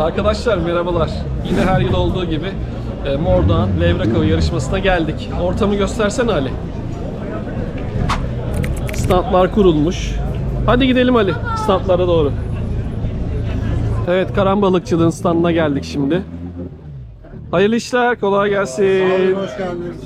Arkadaşlar merhabalar. Yine her yıl olduğu gibi e, Mordoğan Levrek Avı yarışmasına geldik. Ortamı göstersene Ali. Standlar kurulmuş. Hadi gidelim Ali standlara doğru. Evet Karan Balıkçılığın standına geldik şimdi. Hayırlı işler, kolay gelsin. Hoş geldiniz.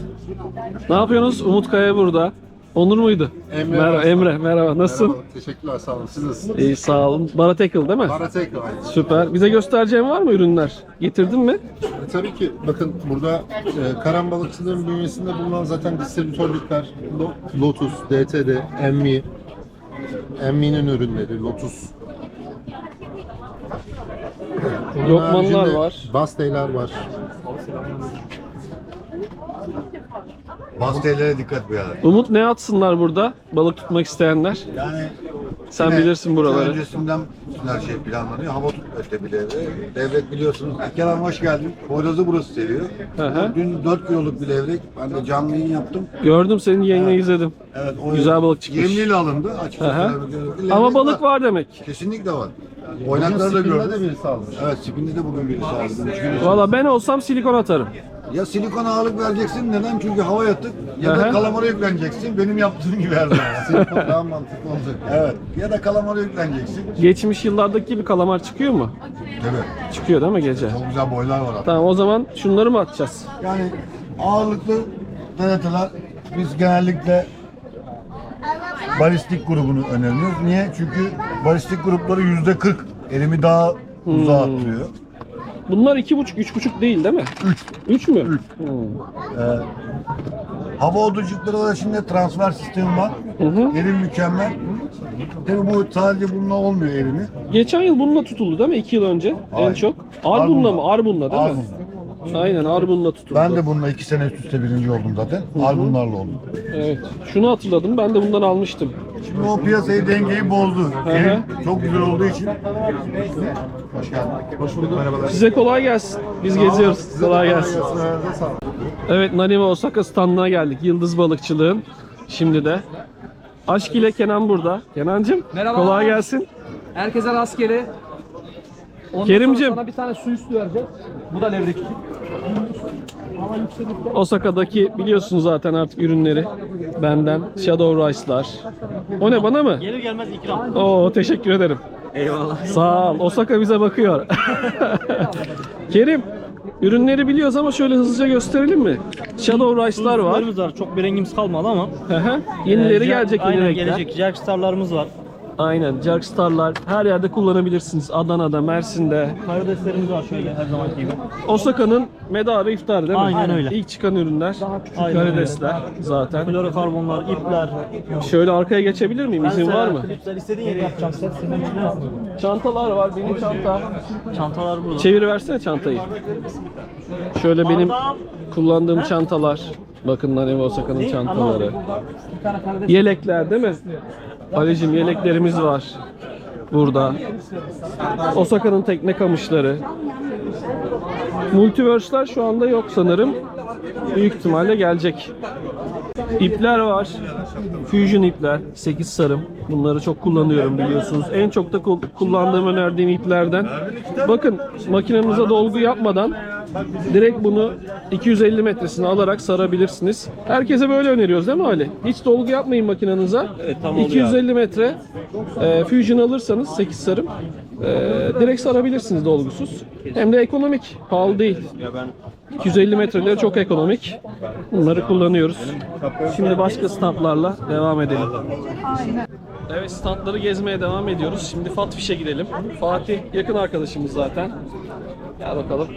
Ne yapıyorsunuz? Umut Kaya burada. Onur muydu? Emre merhaba. Emre merhaba. Nasılsın? Merhaba, teşekkürler sağ olun. Siz nasılsınız? İyi sağ olun. Bara Tackle değil mi? Para tek aynı. Süper. Bize göstereceğin var mı ürünler? Getirdin mi? E, tabii ki bakın burada e, karan balıkçılığın bünyesinde bulunan zaten distribütörlükler Lo- Lotus, DTD, Emmi, Emmi'nin ürünleri, Lotus. Lokmanlar var. Basteyler var. Bastelere dikkat bu yani. Umut ne atsınlar burada? Balık tutmak isteyenler. Yani Sen yine bilirsin buraları. Öncesinden her şey planlanıyor. Hava tutmuşta bir levrek. Levrek biliyorsunuz. Kerem hoş geldin. Poyraz'ı burası seviyor. Hı hı. Dün 4 kiloluk bir levrek. Ben de canlı yayın yaptım. Gördüm senin yayını izledim. Evet, o Güzel balık çıkmış. Yemliyle alındı. Açık Hı hı. söylemek gerekirse. Ama balık var demek. Kesinlikle var. Oynakları da spin'de gördüm. de birisi almış. Evet, spinde de bugün birisi aldı. Üç gün içinde. Valla ben olsam silikon atarım. Ya silikon ağırlık vereceksin. Neden? Çünkü hava yatık. Ya da kalamara yükleneceksin. Benim yaptığım gibi her zaman. Silikon daha mantıklı olacak. evet. Ya da kalamara yükleneceksin. Geçmiş yıllardaki gibi kalamar çıkıyor mu? Evet. Çıkıyor değil mi gece? Çok güzel boylar var hatta. Tamam o zaman şunları mı atacağız? Yani ağırlıklı TRT'ler biz genellikle balistik grubunu öneriyoruz. Niye? Çünkü balistik grupları yüzde 40 elimi daha uzağa attırıyor. Bunlar iki buçuk, üç buçuk değil değil mi? Üç. Üç mü? Üç. Hmm. Ee, hava odacıkları da şimdi transfer sistemi var. Hı hı. Elim mükemmel. Tabii bu sadece bununla olmuyor elimi. Geçen yıl bununla tutuldu değil mi? İki yıl önce en Hayır. çok. Arbun'la mı? Arbun'la değil mi? Arbun'la. Aynen Arbun'la tutuldu. Ben de bununla iki sene üst üste birinci oldum zaten. Albümlerle oldum. Evet. Şunu hatırladım. Ben de bundan almıştım. Şimdi o piyasayı dengeyi bozdu. çok güzel olduğu için. Hoş geldin. Hoş bulduk. Merhabalar. Size kolay gelsin. Biz geziyoruz. Kolay gelsin. Evet Nanime Osaka standına geldik. Yıldız Balıkçılığın. Şimdi de. Aşk ile Kenan burada. Kenancım Merhaba. kolay gelsin. Herkese rastgele. Ondan Kerimcim. sonra sana bir tane su üstü vereceğiz. Bu da levrek için. Osaka'daki biliyorsunuz zaten artık ürünleri benden. Shadow Rice'lar. O ne bana mı? Gelir gelmez ikram. Oo teşekkür ederim. Eyvallah. Sağ ol. Osaka bize bakıyor. Kerim, ürünleri biliyoruz ama şöyle hızlıca gösterelim mi? Shadow Rice'lar var. Sularımız var. Çok bir rengimiz kalmadı ama. Hı hı. Yenileri Ee, gelecek yeni Aynen renkler. gelecek. Jackstar'larımız var. Aynen. Jarkstar'lar her yerde kullanabilirsiniz. Adana'da, Mersin'de. Karideslerimiz var şöyle her zaman gibi. Osaka'nın medarı iftar değil mi? Aynen öyle. İlk çıkan ürünler. Aynen öyle. Karidesler zaten. Klorokarbonlar, ipler. Şöyle arkaya geçebilir miyim? İzin var mı? Klipsler istediğin yere yapacağım. Senin Çantalar var. Benim çanta. Çantalar burada. Çevir versene çantayı. Şöyle benim kullandığım çantalar. Bakın Naneme Osaka'nın çantaları. Yelekler değil mi? Ali'cim yeleklerimiz var. Burada. Osaka'nın tekne kamışları. Multiverse'ler şu anda yok sanırım. Büyük ihtimalle gelecek. İpler var. Fusion ipler. 8 sarım. Bunları çok kullanıyorum biliyorsunuz. En çok da kul- kullandığım önerdiğim iplerden. Bakın makinenize dolgu yapmadan direkt bunu 250 metresine alarak sarabilirsiniz. Herkese böyle öneriyoruz değil mi Ali? Hiç dolgu yapmayın makinenize. tam oluyor 250 metre e, Fusion alırsanız 8 sarım e, direkt sarabilirsiniz dolgusuz. Hem de ekonomik. Pahalı değil. 250 metreleri çok ekonomik. Bunları kullanıyoruz. Şimdi başka standlarla devam edelim. Evet standları gezmeye devam ediyoruz. Şimdi Fatfish'e gidelim. Fatih yakın arkadaşımız zaten. Gel bakalım.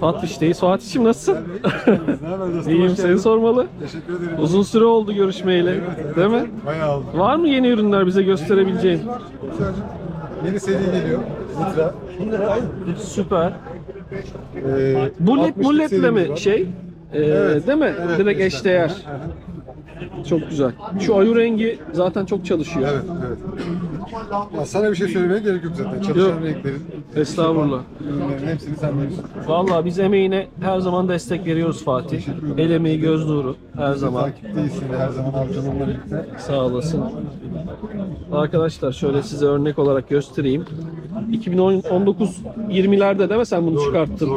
Fatfish'teyiz. Fatih'im nasılsın? İyiyim seni sormalı. Teşekkür ederim. Uzun süre oldu görüşmeyeli. Değil mi? Bayağı oldu. Var mı yeni ürünler bize gösterebileceğin? Yeni seri geliyor. Litra. Süper. Ee, Bullet 60'lık bulletle serimiz mi var. şey? Ee, değil mi? Evet, Direkt eşdeğer. Çok güzel. Şu ayu rengi zaten çok çalışıyor. Evet, evet. Ya sana bir şey söylemeye gerek yok zaten. Çalışan renklerin, Estağfurullah. ürünlerin hepsini sen veriyorsun. Vallahi biz emeğine her zaman destek veriyoruz Fatih. El emeği göz nuru her zaman. Takipteyiz seni her zaman avcılığında birlikte. Sağ olasın. Arkadaşlar şöyle size örnek olarak göstereyim. 2019-20'lerde değil mi sen bunu çıkarttın?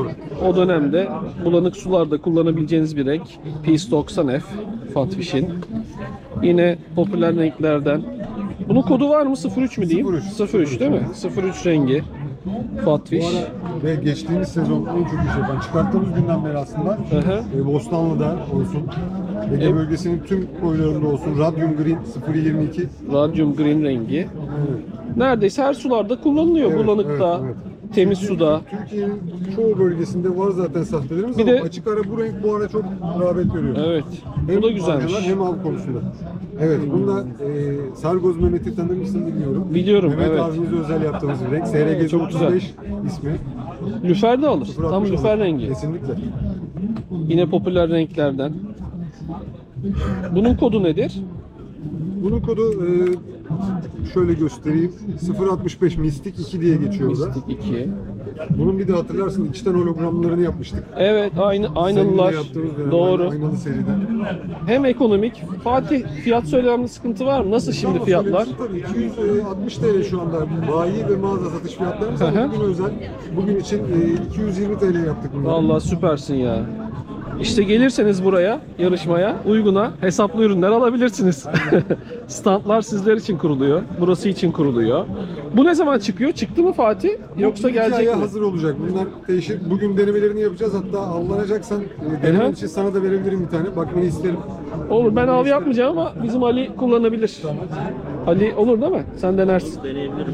O dönemde bulanık sularda kullanabileceğiniz bir renk. Peace 90F Fatfish'in. Yine popüler renklerden. Bunun kodu var mı? 03 mü diyeyim? 03, 03 değil mi? 03 rengi. Fatfish. Ve geçtiğimiz sezon en çok iş yapan, çıkarttığımız günden beri aslında hı. e, Bostanlı'da olsun, Ege E- bölgesinin tüm koylarında olsun, Radium Green 022 Radium Green rengi. Neredeyse her sularda kullanılıyor. Evet, Bulanıkta, evet, temiz suda. Türkiye'nin çoğu bölgesinde var zaten sahtelerimiz Bir ama de- açık ara bu renk bu ara çok rağbet görüyor. Evet. Hem Bu da güzelmiş. Hem av konusunda. Evet, bunda e, Sargoz Mehmet'i tanır mısın bilmiyorum. Biliyorum, Mehmet evet. abimize özel yaptığımız bir renk. SRG Çok güzel. 35 ismi. Lüfer de alır. Tam 060 lüfer olur. rengi. Kesinlikle. Yine popüler renklerden. Bunun kodu nedir? Bunun kodu e, şöyle göstereyim. 065 Mystic 2 diye geçiyor burada. Mistik 2. Bunun bir de hatırlarsın içten hologramlarını yapmıştık. Evet, aynı aynalılar. Seninle yaptığımız Doğru. Aynalı seriden. Hem ekonomik. Fatih fiyat söylememde sıkıntı var mı? Nasıl şimdi Ama fiyatlar? söylemiştim Tabii 260 TL şu anda bayi ve mağaza satış fiyatlarımız Hı hı. ama bugün özel. Bugün için e, 220 TL yaptık bunları. Vallahi süpersin ya. İşte gelirseniz buraya yarışmaya uyguna hesaplı ürünler alabilirsiniz. Standlar sizler için kuruluyor. Burası için kuruluyor. Bu ne zaman çıkıyor? Çıktı mı Fatih? Yoksa gelecek mi? hazır olacak. Bunlar değişik. Bugün denemelerini yapacağız. Hatta avlanacaksan e, denemen için sana da verebilirim bir tane. Bakmanı isterim. Olur ben av yapmayacağım ama bizim Ali kullanabilir. Ali olur değil mi? Sen denersin. Deneyebilirim.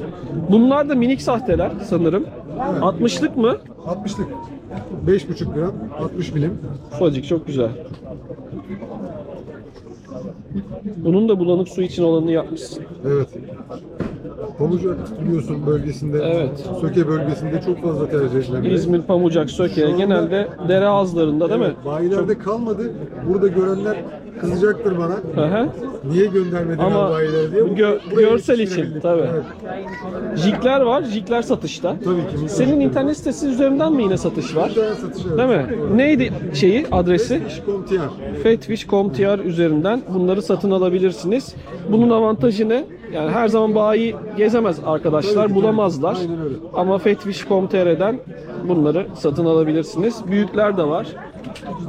Bunlar da minik sahteler sanırım. 60'lık mı? 60'lık. 5,5 gram, 60 milim. Ufacık çok güzel. Bunun da bulanık su için olanını yapmışsın. Evet. Pamucak biliyorsun bölgesinde, Evet. Söke bölgesinde çok fazla tercih edilen. İzmir, Pamucak, Söke anda- genelde dere ağızlarında değil mi? Evet, bayilerde kalmadı. Burada görenler kızacaktır bana. Hı. Niye göndermedin Ama bayilere diye. Gö- görsel için, tabii. Evet, Jikler var. Jikler satışta. tabii ki. Senin internet sitesi üzerinden mi yine satış var? Tane satışı evet. Değil mi? Neydi şeyi, adresi? Kontiyer. Fatfish.com.tr üzerinden bunları satın alabilirsiniz. Bunun avantajı ne? Yani her zaman bayi gezemez arkadaşlar, bulamazlar. Ama Fatfish.com.tr'den bunları satın alabilirsiniz. Büyükler de var.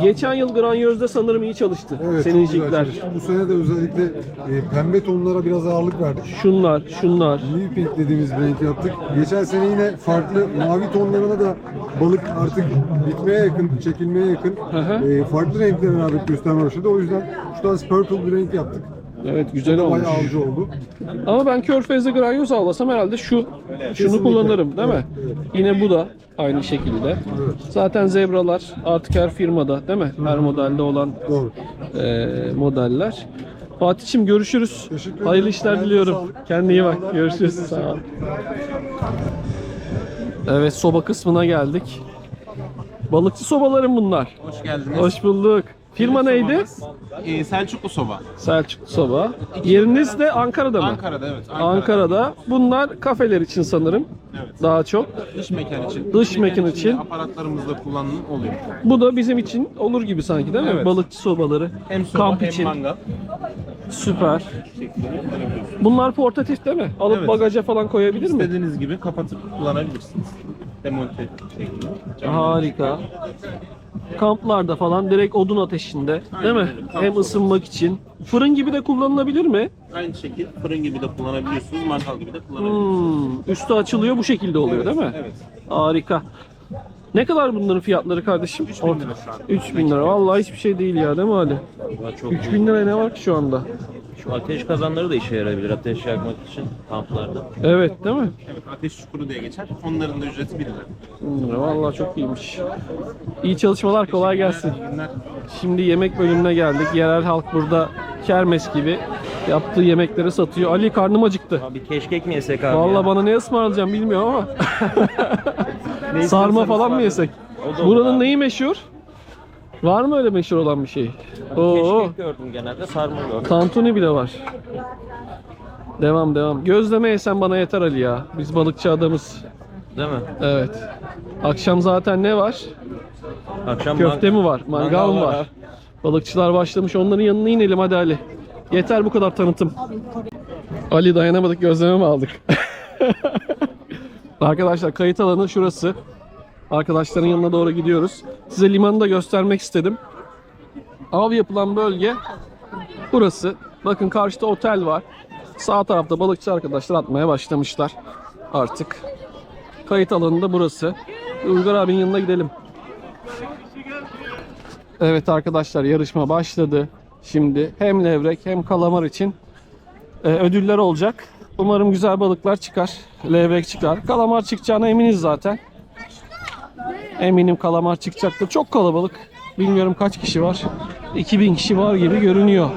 Geçen yıl Granyöz'de sanırım iyi çalıştı. Evet, Senin çok güzel jikler. çalıştı. Bu sene de özellikle e, pembe tonlara biraz ağırlık verdik. Şunlar, şunlar. New Pink dediğimiz renk yaptık. Geçen sene yine farklı mavi tonlarına da balık artık bitmeye yakın, çekilmeye yakın hı. e, farklı renklere rağbet göstermeye başladı. O yüzden şu tarz purple bir renk yaptık. Evet güzel olmuş. Bayağı avcı oldu. Ama ben Körfez'de Granyoz avlasam herhalde şu şunu kullanırım değil mi? Yine bu da aynı şekilde. Zaten zebralar artık her firmada değil mi? Her modelde olan Doğru. e, modeller. Fatih'im görüşürüz. Teşekkür ederim. Hayırlı işler Ayağınıza diliyorum. sağlık. Kendine iyi bak. Eyvallah. Görüşürüz. Herkese Sağ ol. Evet soba kısmına geldik. Balıkçı sobalarım bunlar. Hoş geldiniz. Hoş bulduk. Firma neydi? Ee, Selçuklu Soba. Selçuklu Soba. Yeriniz de Ankara'da mı? Ankara'da evet. Ankara'da. Bunlar kafeler için sanırım. Evet. Daha çok. Dış mekan için. Dış mekan için. Aparatlarımızda kullanım oluyor. Bu da bizim için olur gibi sanki değil mi? Evet. Balıkçı sobaları. Hem soba Kamp hem için. mangal Süper. Bunlar portatif değil mi? Alıp Evet. bagaja falan koyabilir mi? İstediğiniz gibi kapatıp kullanabilirsiniz. Demonte şeklinde. Harika. Kamplarda falan direkt odun ateşinde değil Aynen mi? öyle. Kamp Hem sobası. ısınmak için. Fırın gibi de kullanılabilir mi? Aynı şekilde fırın gibi de kullanabiliyorsunuz, mangal gibi de kullanabiliyorsunuz. Hmm, üstü açılıyor bu şekilde oluyor değil mi? Evet. Harika. Ne kadar bunların fiyatları kardeşim? 3000 lira şu an. 3000 lira. Vallahi hiçbir şey değil ya değil mi Ali? Vallahi çok 3000 lira ne var ki şu anda? Şu ateş kazanları da işe yarayabilir ateş yakmak için kamplarda. Evet değil mi? Evet, ateş çukuru diye geçer. Onların da ücreti 1 lira. 1000 lira. Vallahi çok iyiymiş. İyi çalışmalar kolay gelsin. İyi günler. Şimdi yemek bölümüne geldik. Yerel halk burada kermes gibi yaptığı yemekleri satıyor. Ali karnım acıktı. Abi keşkek mi yesek abi Vallahi ya? bana ne ısmarlayacağım bilmiyorum ama. Ne Sarma istiyorsanız falan mı yesek? O da olur Buranın abi. neyi meşhur? Var mı öyle meşhur olan bir şey? Oo, Keşkek gördüm genelde sarma gördüm. tantuni bile var. Devam devam. Gözleme yesen bana yeter Ali ya. Biz balıkçı adamız. Değil mi? Evet. Akşam zaten ne var? Akşam Köfte mi var? Mangal mı var? abi. Balıkçılar başlamış. Onların yanına inelim hadi Ali. Yeter bu kadar tanıtım. Ali dayanamadık gözleme mi aldık? Arkadaşlar kayıt alanı şurası. Arkadaşların yanına doğru gidiyoruz. Size limanı da göstermek istedim. Av yapılan bölge burası. Bakın karşıda otel var. Sağ tarafta balıkçı arkadaşlar atmaya başlamışlar. Artık kayıt alanı da burası. Uygar abinin yanına gidelim. Evet arkadaşlar yarışma başladı. Şimdi hem levrek hem kalamar için e, ödüller olacak. Umarım güzel balıklar çıkar. Levrek çıkar. Kalamar çıkacağına eminiz zaten. Eminim kalamar çıkacaktır. Çok kalabalık. Bilmiyorum kaç kişi var. 2000 kişi var gibi görünüyor.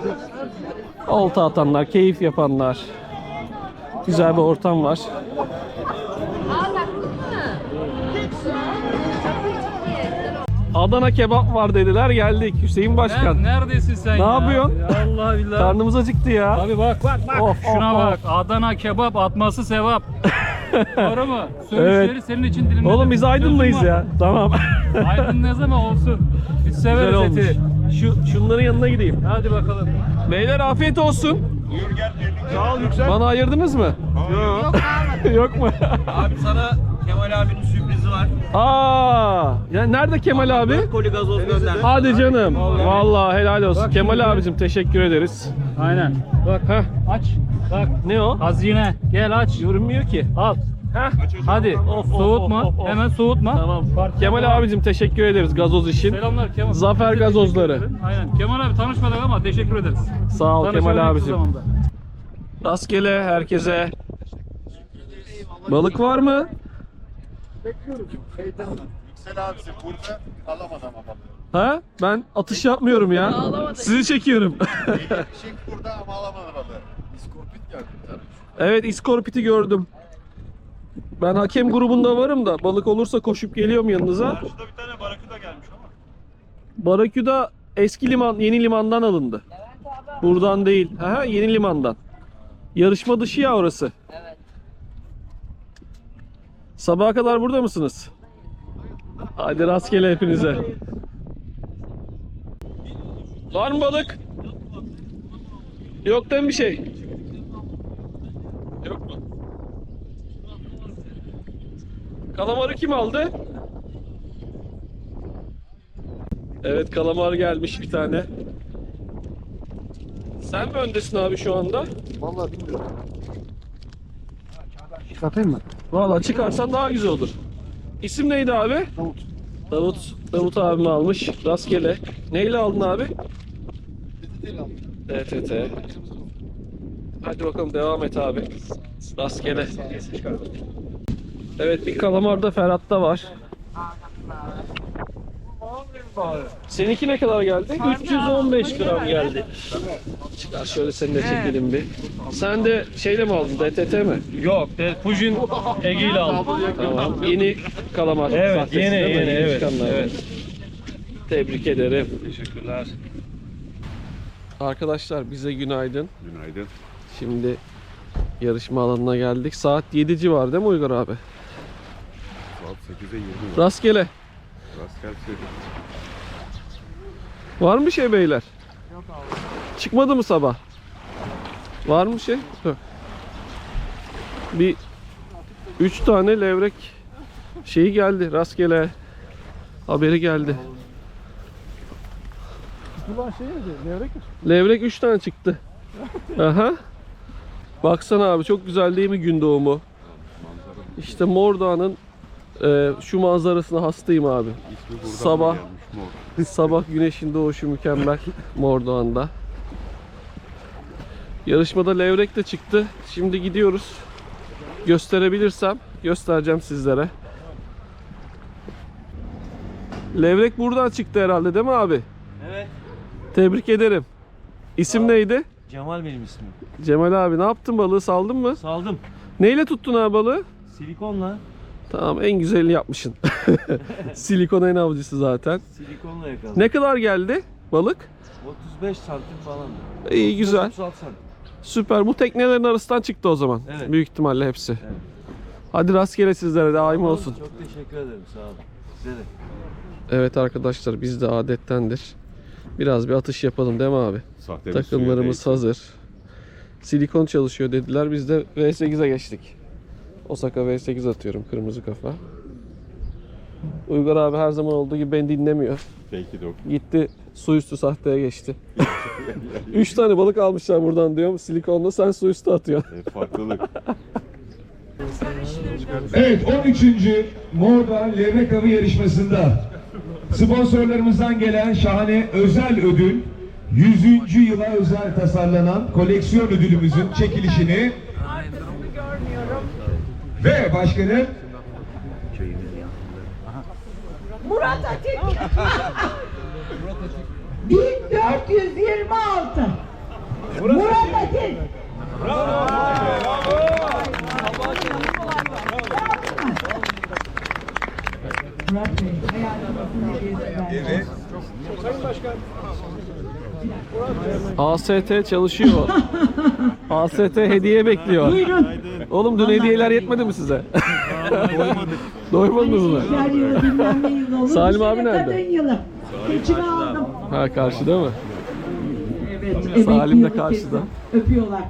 Olta atanlar, keyif yapanlar. Güzel bir ortam var. Adana kebap var dediler geldik. Hüseyin Başkan. Neredesin sen Ne ya? yapıyorsun? Ya Allah billah. Karnımız acıktı ya. Abi bak bak bak. Of, Şuna of, bak. Adana kebap atması sevap. Doğru mu? Söğüşleri Evet. senin için dilimledim. Oğlum biz Aydınlıyız ya. Tamam. Aydınlıyız ama olsun. Biz Güzel severiz olmuş. eti. Şu şunların yanına gideyim. Hadi bakalım. Beyler afiyet olsun. Sağ ol Yüksel. Bana ayırdınız mı? Yok. Yok mu? Abi sana Kemal abinin sürprizi var. Aa! Ya nerede Kemal abi? Koli gazoz göndermiş. Hadi canım. Vallahi helal olsun. Kemal abicim teşekkür ederiz. Aynen. Bak Heh. aç. Bak Ne o? hazine. Gel aç. Görünmüyor ki. Al. Heh. Hadi. Of, of, soğutma. of, of, of. Hemen soğutma. Tamam. Parça- Kemal abicim teşekkür ederiz gazoz için. Selamlar Kemal. Zafer Biz gazozları. Aynen. Kemal abi tanışmadık ama teşekkür ederiz. Sağ ol Tanışalım Kemal abicim. Rastgele herkese. Balık var mı? Yüksel abisi burada alamadı ama balığı. Ha? Ben atış yapmıyorum ya. Sizi çekiyorum. Şık burada ama alamadı balığı. İskorpit geldi bir tane. evet iskorpiti gördüm. Ben hakem grubunda varım da balık olursa koşup geliyorum yanınıza. Şurada bir tane baraküda gelmiş ama. Baraküda eski liman, yeni limandan alındı. Buradan değil. Aha, yeni limandan. Yarışma dışı ya orası. Evet. Sabaha kadar burada mısınız? Hadi rastgele hepinize. Var mı balık? Yok değil mi bir şey? Yok mu? Kalamarı kim aldı? Evet kalamar gelmiş bir tane. Sen mi öndesin abi şu anda? Vallahi bilmiyorum. Valla çıkarsan daha güzel olur. İsim neydi abi? Davut. Davut. Davut abim almış. Rastgele. Neyle aldın abi? Evet. Hadi bakalım devam et abi. Rastgele. Evet bir kalamar da Ferhat'ta var. Seninki ne kadar geldi? 315 gram geldi. Çıkar şöyle seni de çekelim bir. Sen de şeyle mi aldın? DTT mi? Yok, de, Fujin Ege ile aldım. Tamam. Yeni kalamar. Evet, sahtesi yeni, değil mi? yeni, evet, çıkanlar. evet. Tebrik ederim. Teşekkürler. Arkadaşlar bize günaydın. Günaydın. Şimdi yarışma alanına geldik. Saat 7 civarı değil mi Uygar abi? Saat 8'e 20 Rastgele. Rastgele Var mı şey beyler? Çıkmadı mı sabah? Var mı şey? Yok. Bir 3 tane levrek şeyi geldi rastgele. Haberi geldi. Levrek 3 tane çıktı. Aha. Baksana abi çok güzel değil mi gün doğumu? İşte Mordağ'ın e, şu manzarasına hastayım abi. Sabah Sabah güneşin doğuşu mükemmel Mordoğan'da. Yarışmada levrek de çıktı. Şimdi gidiyoruz. Gösterebilirsem göstereceğim sizlere. Levrek buradan çıktı herhalde değil mi abi? Evet. Tebrik ederim. İsim neydi? Cemal benim ismim. Cemal abi ne yaptın balığı saldın mı? Saldım. Neyle tuttun abi balığı? Silikonla. Tamam en güzelini yapmışsın. Silikon en avcısı zaten. Silikonla yakaladım. Ne kadar geldi balık? 35 santim falan. İyi güzel. 36 santim. Süper. Bu teknelerin arasından çıktı o zaman. Evet. Büyük ihtimalle hepsi. Hadi rastgele sizlere daim olsun. Çok teşekkür ederim sağ olun. Size de. Evet arkadaşlar bizde adettendir. Biraz bir atış yapalım değil mi abi? Takımlarımız hazır. Silikon çalışıyor dediler. Biz de V8'e geçtik. Osaka V8 atıyorum kırmızı kafa. Uygar abi her zaman olduğu gibi beni dinlemiyor. Peki dok. Gitti su üstü sahteye geçti. Üç tane balık almışlar buradan diyorum. Silikonla sen su üstü atıyorsun. E, farklılık. Evet 13. Morda Levrek Avı yarışmasında sponsorlarımızdan gelen şahane özel ödül 100. yıla özel tasarlanan koleksiyon ödülümüzün çekilişini ve başkanım Murat Atik. 1426. Murat Atik. Murat Bey, hayatımızın AST çalışıyor. AST hediye bekliyor. Buyurun. Oğlum dün hediyeler yetmedi mi size? Doymadık. Doymadınız mı? Gençler yılı, bilmem ne yılı olur. Salim Bu abi sene nerede? Kadın yılı. Aldım. Ha karşıda mı? Evet, Salim de yılı karşıda. kesin. Öpüyorlar.